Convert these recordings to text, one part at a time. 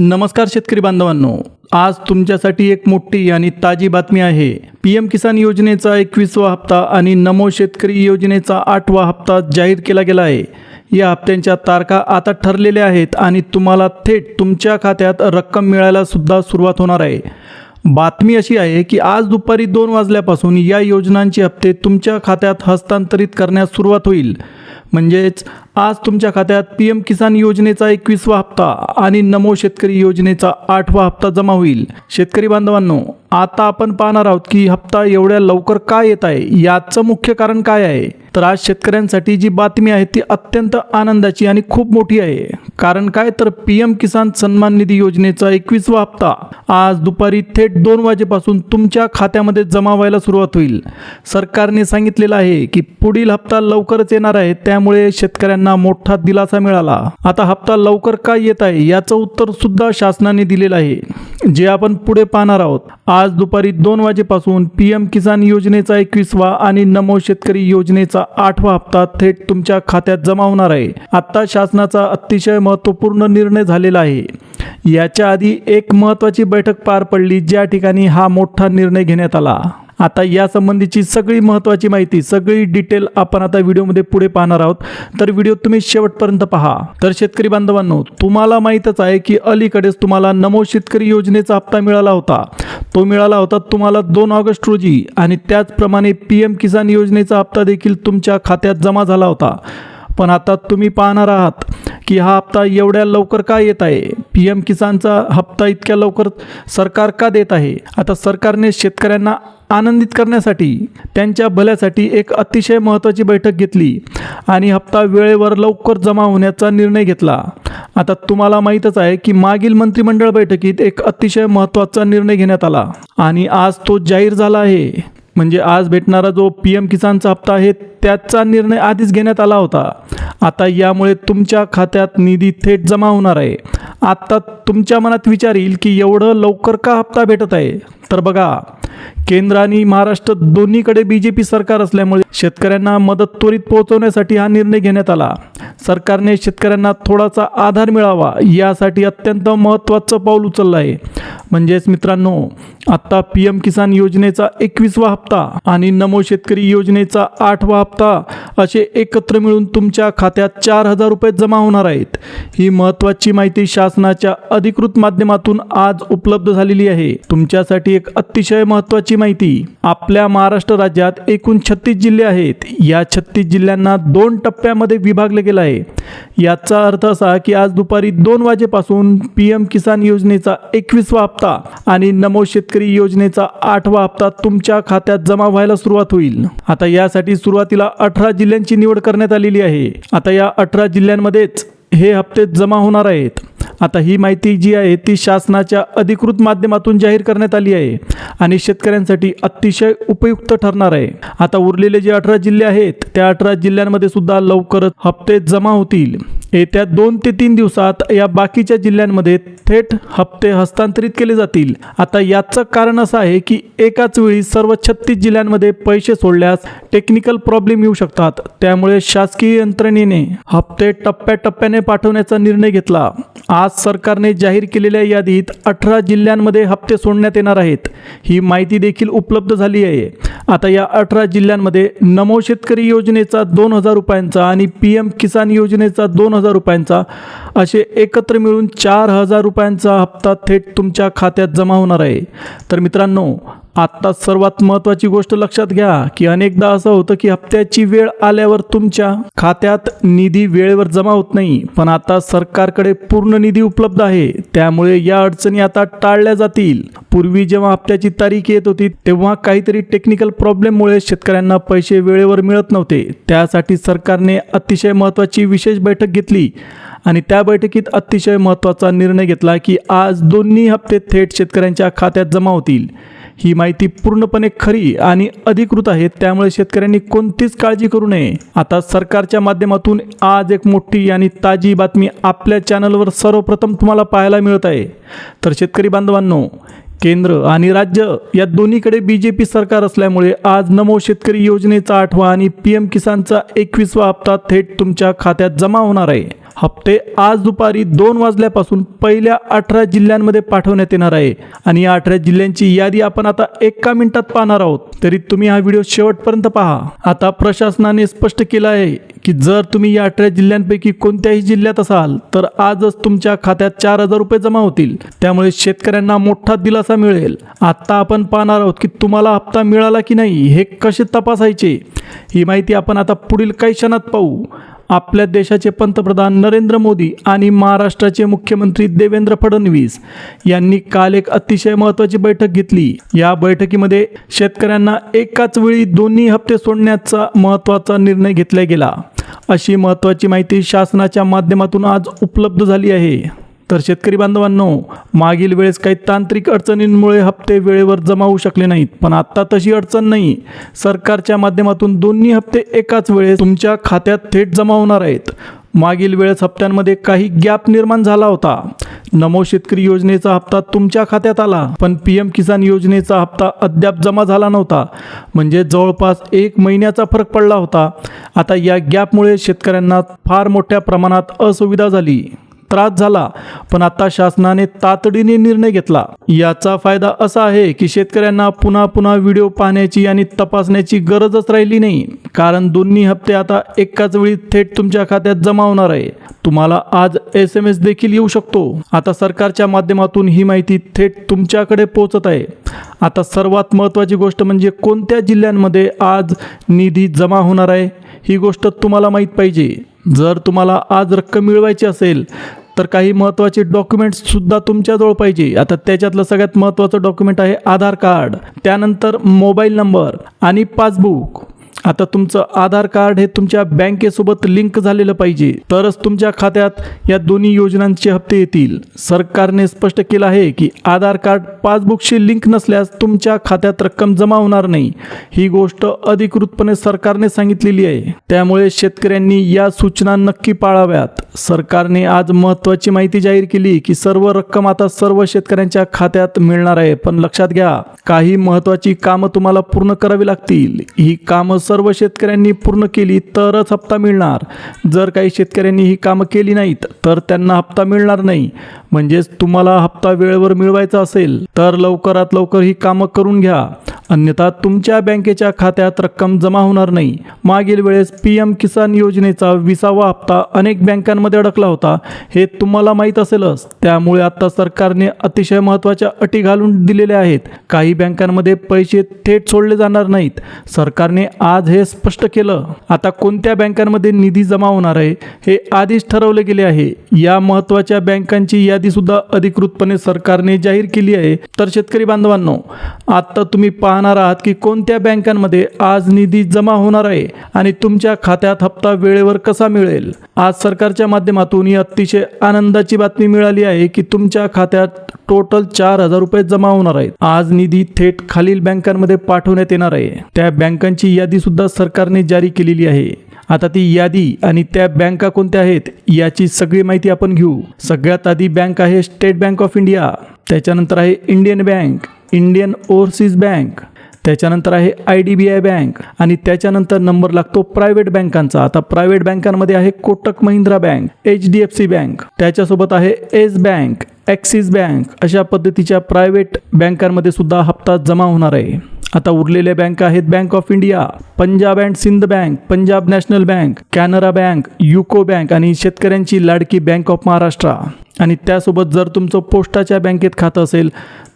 नमस्कार शेतकरी बांधवांनो आज तुमच्यासाठी एक मोठी आणि ताजी बातमी आहे. पी एम किसान योजनेचा एकवीसवा हप्ता आणि नमो शेतकरी योजनेचा आठवा हप्ता जाहीर केला गेला आहे. या हप्त्यांच्या तारखा आता ठरलेल्या आहेत आणि तुम्हाला थेट तुमच्या खात्यात रक्कम मिळायला सुद्धा सुरुवात होणार आहे. बातमी अशी आहे की आज दुपारी दोन वाजल्यापासून या योजनांचे हप्ते तुमच्या खात्यात हस्तांतरित करण्यास सुरुवात होईल. म्हणजेच आज तुमच्या खात्यात पी एम किसान योजनेचा एकवीसवा हप्ता आणि नमो शेतकरी योजनेचा आठवा हप्ता जमा होईल. शेतकरी बांधवांनो आता आपण पाहणार आहोत की हप्ता एवढ्या लवकर का येत आहे? याचं मुख्य कारण काय आहे? तर आज शेतकऱ्यांसाठी जी बातमी आहे ती अत्यंत आनंदाची आणि खूप मोठी आहे. कारण काय तर पी एम किसान सन्मान निधी योजनेचा एकवीसवा हप्ता आज दुपारी थेट दोन वाजेपासून तुमच्या खात्यामध्ये जमा व्हायला सुरुवात होईल. सरकारने सांगितलेलं आहे की पुढील हप्ता लवकरच येणार आहे त्यामुळे शेतकऱ्यांना मोठा दिलासा मिळाला. आता हप्ता लवकर का येत आहे याचं उत्तर सुद्धा शासनाने दिलेलं आहे. जे आपण पुढे पाहणार आहोत आज दुपारी दोन वाजेपासून पी एम किसान योजनेचा एकवीसवा आणि नमो शेतकरी योजनेचा आठवा हप्ता थेट तुमच्या खात्यात जमा होणार आहे. आत्ता शासनाचा अतिशय महत्त्वपूर्ण निर्णय झालेला आहे. याच्या आधी एक महत्त्वाची बैठक पार पडली ज्या ठिकाणी हा मोठा निर्णय घेण्यात आला. आता या संबंधीची सगळी महत्त्वाची माहिती सगळी डिटेल आपण आता व्हिडिओमध्ये पुढे पाहणार आहोत. तर व्हिडिओ तुम्ही शेवटपर्यंत पहा. तर शेतकरी बांधवांनो तुम्हाला माहीतच आहे की अलीकडेच तुम्हाला नमो शेतकरी योजनेचा हप्ता मिळाला होता. तो मिळाला होता तुम्हाला दोन ऑगस्ट रोजी आणि त्याचप्रमाणे पी एम किसान योजनेचा हप्ता देखील तुमच्या खात्यात जमा झाला होता. पण आता तुम्ही पाहणार आहात की हा हप्ता एवढ्या लवकर का येत आहे? पी एम किसानचा हप्ता इतक्या लवकर सरकार का देत आहे? आता सरकारने शेतकऱ्यांना आनंदित करण्यासाठी त्यांच्या भल्यासाठी एक अतिशय महत्त्वाची बैठक घेतली आणि हप्ता वेळेवर लवकर जमा होण्याचा निर्णय घेतला. आता तुम्हाला माहीतच आहे की मागील मंत्रिमंडळ बैठकीत एक अतिशय महत्त्वाचा निर्णय घेण्यात आला आणि आज तो जाहीर झाला आहे. म्हणजे आज भेटणारा जो पी एम किसानचा हप्ता आहे त्याचा निर्णय आधीच घेण्यात आला होता. आता यामुळे तुमच्या खात्यात निधी थेट जमा होणार आहे. आता तुमच्या मनात विचार येईल की एवढं लवकर का हप्ता भेटत आहे? तर बघा केंद्र आणि महाराष्ट्र दोन्हीकडे बी जे पी सरकार असल्यामुळे शेतकऱ्यांना मदत त्वरित पोहोचवण्यासाठी हा निर्णय घेण्यात आला. सरकारने शेतकऱ्यांना थोडासा आधार मिळावा यासाठी अत्यंत महत्त्वाचं पाऊल उचललं आहे. म्हणजेच मित्रांनो आत्ता पी एम किसान योजनेचा एकवीसवा हप्ता आणि नमो शेतकरी योजनेचा आठवा हप्ता असे एकत्र मिळून तुमच्या खात्यात चार हजार रुपये जमा होणार आहेत. ही महत्त्वाची माहिती शासनाच्या अधिकृत माध्यमातून आज उपलब्ध झालेली आहे. तुमच्यासाठी एक अतिशय महत्त्वाची माहिती आपल्या महाराष्ट्र राज्यात एकूण छत्तीस जिल्हे आहेत. या छत्तीस जिल्ह्यांना दोन टप्प्यामध्ये विभागले गेलं आहे. याचा अर्थ असा की आज दुपारी दोन वाजेपासून पी एम किसान योजनेचा एकवीसवा हप्ता हप्ता आणि नमो शेतकरी योजनेचा आठवा हप्ता तुमच्या खात्यात जमा व्हायला सुरुवात होईल. आता यासाठी सुरुवातीला अठरा जिल्ह्यांची निवड करण्यात आलेली आहे. आता या अठरा जिल्ह्यांमध्येच हे हप्ते जमा होणार आहेत. आता ही माहिती जी आहे ती शासनाच्या अधिकृत माध्यमातून जाहीर करण्यात आली आहे आणि शेतकऱ्यांसाठी अतिशय उपयुक्त ठरणार आहे. आता उरलेले जे अठरा जिल्हे आहेत त्या अठरा जिल्ह्यांमध्ये सुद्धा लवकरच हप्ते जमा होतील. येत्या दोन ते तीन दिवसात या बाकीच्या जिल्ह्यांमध्ये थेट हप्ते हस्तांतरित केले जातील. आता याचं कारण असं आहे की एकाच वेळी सर्व छत्तीस जिल्ह्यांमध्ये पैसे सोडल्यास टेक्निकल प्रॉब्लेम येऊ शकतात. त्यामुळे शासकीय यंत्रणेने हप्ते टप्प्याटप्प्याने पाठवण्याचा निर्णय घेतला. आज सरकारने जाहीर केलेल्या यादीत अठरा जिल्ह्यांमध्ये हप्ते सोडण्यात येणार आहेत. ही माहिती देखील उपलब्ध झाली आहे. आता या अठरा जिल्ह्यांमध्ये नमो शेतकरी योजनेचा दोन हजार रुपयांचा आणि पी एम किसान योजनेचा दोन हजार रुपयांचा असे एकत्र मिळून चार हजार रुपयांचा हप्ता थेट तुमच्या खात्यात जमा होणार आहे. तर मित्रांनो आत्ता सर्वात महत्वाची गोष्ट लक्षात घ्या की अनेकदा असं होतं की हप्त्याची वेळ आल्यावर तुमच्या खात्यात निधी वेळेवर जमा होत नाही पण आता सरकारकडे पूर्ण निधी उपलब्ध आहे. त्यामुळे या अडचणी आता टाळल्या जातील. पूर्वी जेव्हा हप्त्याची तारीख येत होती तेव्हा काहीतरी टेक्निकल प्रॉब्लेममुळे शेतकऱ्यांना पैसे वेळेवर मिळत नव्हते. त्यासाठी सरकारने अतिशय महत्त्वाची विशेष बैठक घेतली आणि त्या बैठकीत अतिशय महत्त्वाचा निर्णय घेतला की आज दोन्ही हप्ते थेट शेतकऱ्यांच्या खात्यात जमा होतील. ही माहिती पूर्णपणे खरी आणि अधिकृत आहे त्यामुळे शेतकऱ्यांनी कोणतीच काळजी करू नये. आता सरकारच्या माध्यमातून आज एक मोठी आणि ताजी बातमी आपल्या चॅनलवर सर्वप्रथम तुम्हाला पाहायला मिळत आहे. तर शेतकरी बांधवांनो केंद्र आणि राज्य या दोन्हीकडे बी जे पी सरकार असल्यामुळे आज नमो शेतकरी योजनेचा आठवा आणि पी एम किसानचा एकवीसवा हप्ता थेट तुमच्या खात्यात जमा होणार आहे. हप्ते आज दुपारी दोन वाजल्यापासून पहिल्या अठरा जिल्ह्यांमध्ये पाठवण्यात येणार आहे. आणि या अठरा जिल्ह्यांची यादी आपण आता एका मिनिटात पाहणार आहोत. तरी तुम्ही हा व्हिडिओ शेवटपर्यंत पहा. आता प्रशासनाने स्पष्ट केलं आहे की जर तुम्ही या अठरा जिल्ह्यांपैकी कोणत्याही जिल्ह्यात असाल तर आजच तुमच्या खात्यात चार हजार रुपये जमा होतील. त्यामुळे शेतकऱ्यांना मोठा दिलासा मिळेल. आता आपण पाहणार आहोत की तुम्हाला हप्ता मिळाला की नाही हे कसे तपासायचे? ही माहिती आपण आता पुढील काही क्षणात पाहू. आपल्या देशाचे पंतप्रधान नरेंद्र मोदी आणि महाराष्ट्राचे मुख्यमंत्री देवेंद्र फडणवीस यांनी काल एक अतिशय महत्त्वाची बैठक घेतली. या बैठकीमध्ये शेतकऱ्यांना एकाच वेळी दोन्ही हप्ते सोडण्याचा महत्त्वाचा निर्णय घेतला गेला. अशी महत्त्वाची माहिती शासनाच्या माध्यमातून आज उपलब्ध झाली आहे. तर शेतकरी बांधवांनो मागील वेळेस काही तांत्रिक अडचणींमुळे हप्ते वेळेवर जमा होऊ शकले नाहीत. पण आत्ता तशी अडचण नाही. सरकारच्या माध्यमातून दोन्ही हप्ते एकाच वेळेस तुमच्या खात्यात थेट जमा होणार आहेत. मागील वेळेस हप्त्यांमध्ये काही गॅप निर्माण झाला होता. नमो शेतकरी योजनेचा हप्ता तुमच्या खात्यात आला. पण पी एम किसान योजनेचा हप्ता अद्याप जमा झाला नव्हता. म्हणजे जवळपास एक महिन्याचा फरक पडला होता. आता या गॅपमुळे शेतकऱ्यांना फार मोठ्या प्रमाणात असुविधा झाली. त्रास झाला पण आता शासनाने तातडीने निर्णय घेतला. याचा फायदा असा आहे की शेतकऱ्यांना पुन्हा पुन्हा व्हिडिओ पाहण्याची आणि तपासण्याची गरजच राहिली नाही. कारण दोन्ही हप्ते आता एकाच वेळी थेट तुमच्या खात्यात जमा होणार आहे. तुम्हाला आज एस एम एस देखील येऊ शकतो. आता सरकारच्या माध्यमातून ही माहिती थेट तुमच्याकडे पोहोचत आहे. आता सर्वात महत्त्वाची गोष्ट म्हणजे कोणत्या जिल्ह्यांमध्ये आज निधी जमा होणार आहे ही गोष्ट तुम्हाला माहीत पाहिजे. जर तुम्हाला आज रक्कम मिळवायची असेल तर काही महत्त्वाचे डॉक्युमेंट्ससुद्धा तुमच्याजवळ पाहिजे. आता त्याच्यातलं सगळ्यात महत्त्वाचं डॉक्युमेंट आहे आधार कार्ड. त्यानंतर मोबाईल नंबर आणि पासबुक आता तुमचं आधार कार्ड हे तुमच्या बँकेसोबत लिंक झालेलं पाहिजे. तरच तुमच्या खात्यात या दोन्ही योजनांचे हप्ते येतील. सरकारने स्पष्ट केलं आहे की आधार कार्ड पासबुकशी लिंक नसल्यास तुमच्या खात्यात रक्कम जमा होणार नाही. ही गोष्ट अधिकृतपणे सरकारने सांगितलेली आहे. त्यामुळे शेतकऱ्यांनी या सूचना नक्की पाळाव्यात. सरकारने आज महत्त्वाची माहिती जाहीर केली की सर्व रक्कम आता सर्व शेतकऱ्यांच्या खात्यात मिळणार आहे. पण लक्षात घ्या काही महत्त्वाची कामं तुम्हाला पूर्ण करावी लागतील. ही कामं सर्व सर्व शेतकऱ्यांनी पूर्ण केली तरच हप्ता मिळणार. जर काही शेतकऱ्यांनी ही कामं केली नाहीत तर त्यांना हप्ता मिळणार नाही. म्हणजेच तुम्हाला हप्ता वेळेवर मिळवायचा असेल तर लवकरात लवकर ही कामं करून घ्या. अन्यथा तुमच्या बँकेच्या खात्यात रक्कम जमा होणार नाही. मागील वेळेस पी एम किसान योजनेचा विसावा हप्ता अनेक बँकांमध्ये अडकला होता. हे तुम्हाला माहीत असेलच. त्यामुळे आता सरकारने अतिशय महत्त्वाच्या अटी घालून दिलेल्या आहेत. काही बँकांमध्ये पैसे थेट सोडले जाणार नाहीत. सरकारने आज हे स्पष्ट केलं. आता कोणत्या बँकांमध्ये निधी जमा होणार आहे हे आधीच ठरवले गेले आहे. या महत्त्वाच्या बँकांची यादीसुद्धा अधिकृतपणे सरकारने जाहीर केली आहे. तर शेतकरी बांधवांनो आता तुम्ही पाहणार आहात की कोणत्या बँकांमध्ये आज निधी जमा होणार आहे आणि तुमच्या खात्यात हप्ता वेळेवर कसा मिळेल? आज सरकारच्या माध्यमातून ही अतिशय आनंदाची बातमी मिळाली आहे की तुमच्या खात्यात टोटल चार हजार रुपये जमा होणार आहेत. आज निधी थेट खालील बँकांमध्ये पाठवण्यात येणार आहे. त्या बँकांची यादी सुद्धा सरकारने जारी केलेली आहे. आता ती यादी आणि त्या बँका कोणत्या आहेत याची सगळी माहिती आपण घेऊ. सगळ्यात आधी बँक आहे स्टेट बँक ऑफ इंडिया. त्याच्यानंतर आहे Indian bank Indian overseas bank. त्याच्यानंतर आहे I D B I bank आणि त्याच्यानंतर नंबर लागतो प्रायव्हेट बँकांचा. आता प्रायव्हेट बँकांमध्ये आहे Kotak Mahindra bank H D F C bank. त्याच्यासोबत आहे एस बँक ॲक्सिस बँक. अशा पद्धतीच्या प्रायव्हेट बँकांमध्ये सुद्धा हप्ता जमा होणार आहे. आता उरलेल्या बँका आहेत bank of India Punjab and Sind bank Punjab national bank Canara bank UCO bank आणि शेतकऱ्यांची लाडकी बँक ऑफ महाराष्ट्र आणि त्यासोबत जर तुमचं पोस्टाच्या बँकेत खातं असेल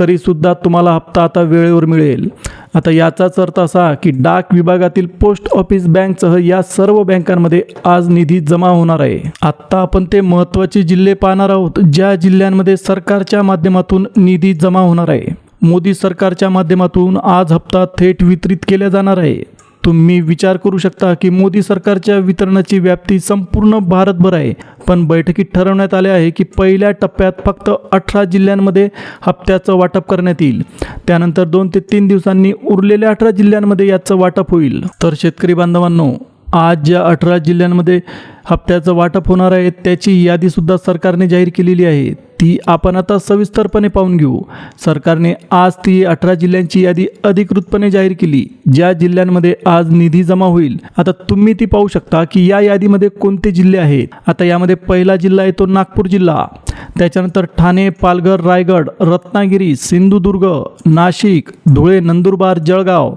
तरीसुद्धा तुम्हाला हप्ता आता वेळेवर मिळेल. आता याचाच अर्थ असा की डाक विभागातील पोस्ट ऑफिस बँकसह या सर्व बँकांमध्ये आज निधी जमा होणार आहे. आत्ता आपण ते महत्त्वाचे जिल्हे पाहणार आहोत ज्या जिल्ह्यांमध्ये सरकारच्या माध्यमातून निधी जमा होणार आहे. मोदी सरकारच्या माध्यमातून आज हप्ता थेट वितरित केला जाणार आहे. तुम्ही विचार करू शकता की मोदी सरकारच्या वितरणाची व्याप्ती संपूर्ण भारतभर आहे. पण बैठकीत ठरवण्यात आले आहे की पहिल्या टप्प्यात फक्त अठरा जिल्ह्यांमध्ये हप्त्याचं वाटप करण्यात येईल. त्यानंतर दोन ते तीन दिवसांनी उरलेल्या अठरा जिल्ह्यांमध्ये याचं वाटप होईल. तर शेतकरी बांधवांनो आज ज्या अठरा जिल्ह्यांमध्ये हप्त्याचं वाटप होणार आहे त्याची यादीसुद्धा सरकारने जाहीर केलेली आहे. ती आपण आता सविस्तरपणे पाहून घेऊ. सरकारने आज ती अठरा जिल्ह्यांची यादी अधिकृतपणे जाहीर केली. ज्या जिल्ह्यांमध्ये आज निधी जमा होईल आता तुम्ही ती पाहू शकता की या यादीमध्ये कोणते जिल्हे आहेत. आता यामध्ये पहिला जिल्हा येतो नागपूर जिल्हा. त्याच्यानंतर ठाणे पालघर रायगड रत्नागिरी सिंधुदुर्ग नाशिक धुळे नंदुरबार जळगाव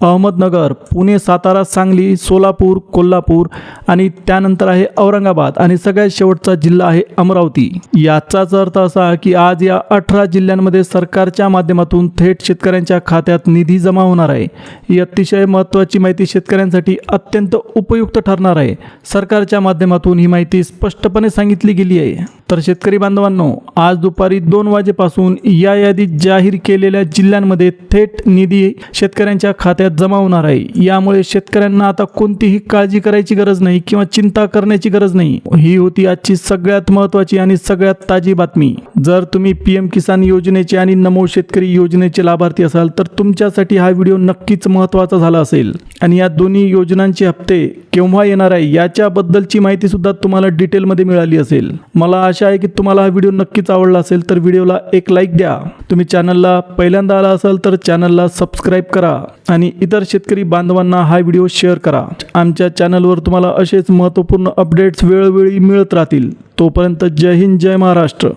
अहमदनगर पुणे सातारा सांगली सोलापूर कोल्हापूर आणि त्यानंतर आहे औरंगाबाद आणि सगळ्यात शेवटचा जिल्हा आहे अमरावती. याचाच अर्थ असा की आज या अठरा जिल्ह्यांमध्ये सरकारच्या माध्यमातून थेट शेतकऱ्यांच्या खात्यात निधी जमा होणार आहे. ही अतिशय महत्त्वाची माहिती शेतकऱ्यांसाठी अत्यंत उपयुक्त ठरणार आहे. सरकारच्या माध्यमातून ही माहिती स्पष्टपणे सांगितली गेली आहे. तर शेतकरी बांधवांनो आज दुपारी दोन वाजेपासून या यादीत जाहीर केलेल्या जिल्ह्यांमध्ये थेट निधी शेतकऱ्यांच्या खात्यात जमा होणार आहे. यामुळे शेतकऱ्यांना आता कोणतीही काळजी करायची गरज नाही किंवा चिंता करण्याची गरज नाही. ही होती आजची सगळ्यात महत्त्वाची आणि सगळ्यात ताजी बातमी. जर तुम्ही पी एम किसान योजनेचे आणि नमो शेतकरी योजनेचे लाभार्थी असाल तर तुमच्यासाठी हा व्हिडिओ नक्कीच महत्त्वाचा झाला असेल. आणि या दोन्ही योजनांचे हप्ते केव्हा येणार आहे याच्याबद्दलची माहिती सुद्धा तुम्हाला डिटेलमध्ये मिळाली असेल. मला आशा आहे की तुम्हाला हा व्हिडिओ नक्कीच आवडला असेल तर व्हिडिओला एक लाईक द्या. तुम्ही चॅनलला पहिल्यांदा आला असाल तर चॅनलला सबस्क्राईब करा. आणि इतर शेतकरी बांधवांना हा व्हिडिओ शेअर करा. आमच्या चॅनलवर तुम्हाला असेच महत्त्वपूर्ण अपडेट्स वेळोवेळी मिळत राहतील. तोपर्यंत जय हिंद जय महाराष्ट्र.